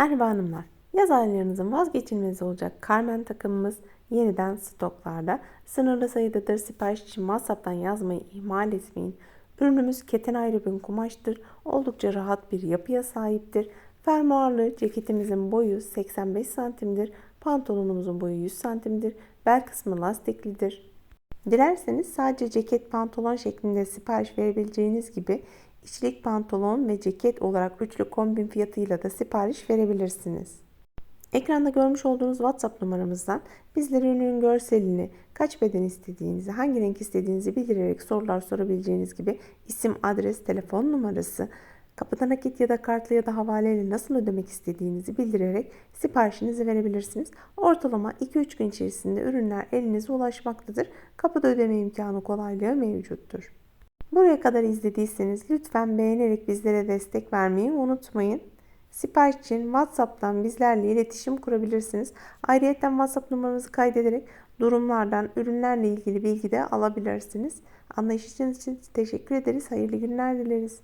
Merhaba hanımlar. Yaz aylarınızın vazgeçilmezi olacak Carmen takımımız yeniden stoklarda. Sınırlı sayıdadır. Sipariş için WhatsApp'tan yazmayı ihmal etmeyin. Ürünümüz keten ayrı bir kumaştır. Oldukça rahat bir yapıya sahiptir. Fermuarlı ceketimizin boyu 85 santimdir. Pantolonumuzun boyu 100 santimdir. Bel kısmı lastiklidir. Dilerseniz sadece ceket pantolon şeklinde sipariş verebileceğiniz gibi içlik pantolon ve ceket olarak üçlü kombin fiyatıyla da sipariş verebilirsiniz. Ekranda görmüş olduğunuz WhatsApp numaramızdan bizlere ürünün görselini, kaç beden istediğinizi, hangi renk istediğinizi bildirerek sorular sorabileceğiniz gibi isim, adres, telefon numarası, kapıda nakit ya da kartla ya da havaleyle nasıl ödemek istediğinizi bildirerek siparişinizi verebilirsiniz. Ortalama 2-3 gün içerisinde ürünler elinize ulaşmaktadır. Kapıda ödeme imkanı kolaylığı mevcuttur. Buraya kadar izlediyseniz lütfen beğenerek bizlere destek vermeyi unutmayın. Sipariş için WhatsApp'tan bizlerle iletişim kurabilirsiniz. Ayrıca WhatsApp numaramızı kaydederek durumlardan, ürünlerle ilgili bilgi de alabilirsiniz. Anlayışınız için teşekkür ederiz. Hayırlı günler dileriz.